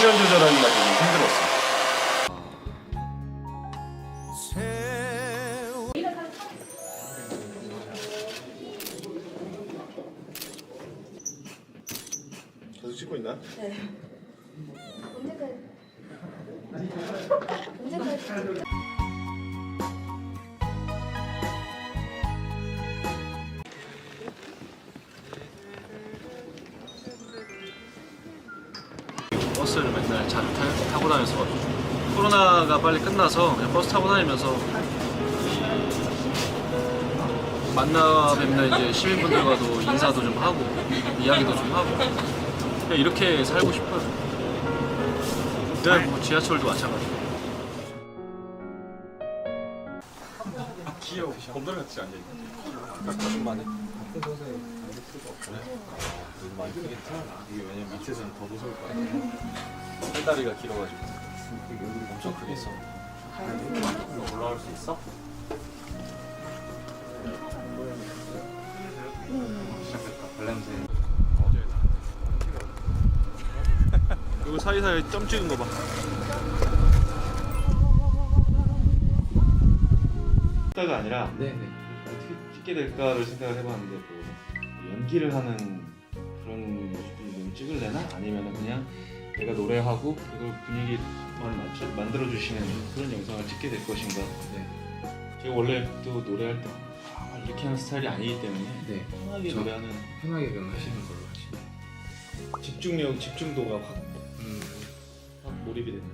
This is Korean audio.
수면 조절하기가 좀 힘들었어. 계속 찍고 있나? 네. 언제까지? 언제까지? 버스를 맨날 자주 타, 타고 다녔어 코로나가 빨리 끝나서 그냥 버스 타고 다니면서 만나 뵙는 이제 시민분들과도 인사도 좀 하고 이야기도 좀 하고 그냥 이렇게 살고 싶어요. 그냥 뭐 지하철도 마찬가지. 귀여워. 곰돌이 같지 않냐? 가슴만해. 많이 크겠지? 이게 왜냐면 밑에서는 더 무서울 거 아니야? 팔다리가 길어가지고 엄청 크겠어. 올라올 수 있어? 발냄새. 이거 사이사이 점 찍은 거 봐. 찍다가 아니라 네네. 어떻게 찍게 될까를 생각을 해봤는데 뭐 연기를 하는 그런 모습을 좀 찍을래나 아니면 그냥 내가 노래하고 이걸 분위기만 맞춰, 만들어주시는 그런 영상을 찍게 될 것인가 네. 제가 원래 또 노래할 때 아, 이렇게 하는 스타일이 아니기 때문에 네. 편하게 저- 노래하는 편하게 그냥 하시는 걸로 하시면. 집중력, 집중도가 확, 음. 확 몰입이 되는